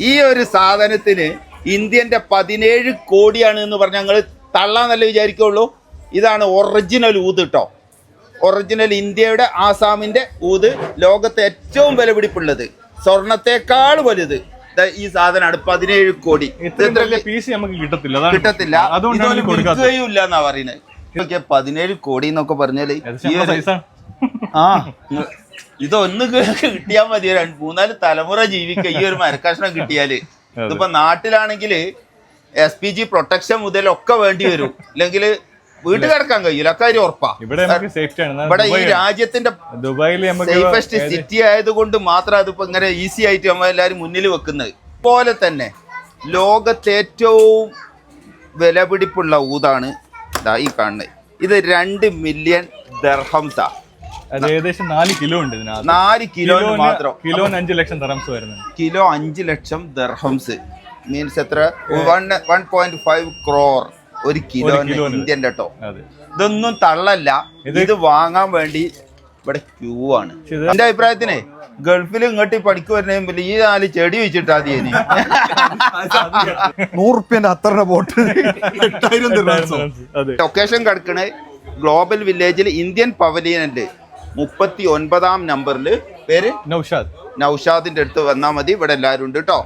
ഈ ഒരു സാധനത്തിന് ഇന്ത്യന്റെ പതിനേഴ് കോടിയാണ് എന്ന് പറഞ്ഞാൽ ഞങ്ങൾ തള്ളാന്നല്ലേ വിചാരിക്കുള്ളൂ. ഇതാണ് ഒറിജിനൽ ഊത് കേട്ടോ ഒറിജിനൽ ഇന്ത്യയുടെ ആസാമിന്റെ ഊത് ലോകത്തെ ഏറ്റവും വിലപിടിപ്പുള്ളത്. സ്വർണത്തെക്കാൾ വലുത്. ഈ സാധനമാണ് പതിനേഴ് കോടി. കിട്ടത്തില്ല. കിട്ടത്തില്ല. ഇല്ല എന്നാ പറയുന്നത്. പതിനേഴ് കോടി എന്നൊക്കെ പറഞ്ഞാൽ ആ ഇതൊന്ന് കിട്ടിയാൽ മതി രണ്ട് മൂന്നാൽ തലമുറ ജീവിക്കുക ഈ ഒരു മരക്കഷ്ണം കിട്ടിയാൽ. ഇതിപ്പോ നാട്ടിലാണെങ്കിൽ എസ് പി ജി പ്രൊട്ടക്ഷൻ മുതലൊക്കെ വേണ്ടി വരും. അല്ലെങ്കിൽ വീട്ടിൽ കിടക്കാൻ കഴിയൂല. അക്കാര്യം ഉറപ്പാ. ഇവിടെ ഇവിടെ ഈ രാജ്യത്തിന്റെ ദുബായിൽ നമുക്ക് സേഫസ്റ്റ് സിറ്റി ആയതുകൊണ്ട് മാത്രം അതിപ്പോ ഇങ്ങനെ ഈസി ആയിട്ട് നമ്മൾ എല്ലാവരും മുന്നിൽ വെക്കുന്നത്. പോലെ തന്നെ ലോകത്തെ ഏറ്റവും വിലപിടിപ്പുള്ള ഊതാണ് ഈ കാണുന്നത്. ഇത് രണ്ട് മില്യൺ ദർഹംസാ അത് ഏകദേശം നാല് കിലോ ഉണ്ട് ഇതിനകത്ത്. നാല് കിലോ മാത്രം. കിലോ അഞ്ച് ലക്ഷം ദർഹംസ് വരുന്നത് കിലോ അഞ്ച് ലക്ഷം ദർഹംസ്. മീൻസ് എത്ര? One one point five crore ഒരു കിലോ ഇന്ത്യൻ കേട്ടോ. ഇതൊന്നും തള്ളല്ല. ഇത് വാങ്ങാൻ വേണ്ടി ഇവിടെ ക്യൂ ആണ്. എന്റെ അഭിപ്രായത്തിന് ഗൾഫിൽ ഇങ്ങോട്ട് പഠിക്കു വരുന്നതിന് മുമ്പിൽ ഈ നാല് ചെടി വെച്ചിട്ടാ മതി ഇനി. നൂറുപ്യന്റെ അത്ര ബോട്ട് ലൊക്കേഷൻ കിടക്കണേ. ഗ്ലോബൽ വില്ലേജിൽ ഇന്ത്യൻ പവലിയനുണ്ട് മുപ്പത്തി ഒൻപതാം നമ്പറിൽ പേര് നൗഷാദ്. നൗഷാദിന്റെ അടുത്ത് വന്നാൽ മതി. ഇവിടെ എല്ലാവരും ഉണ്ട് കേട്ടോ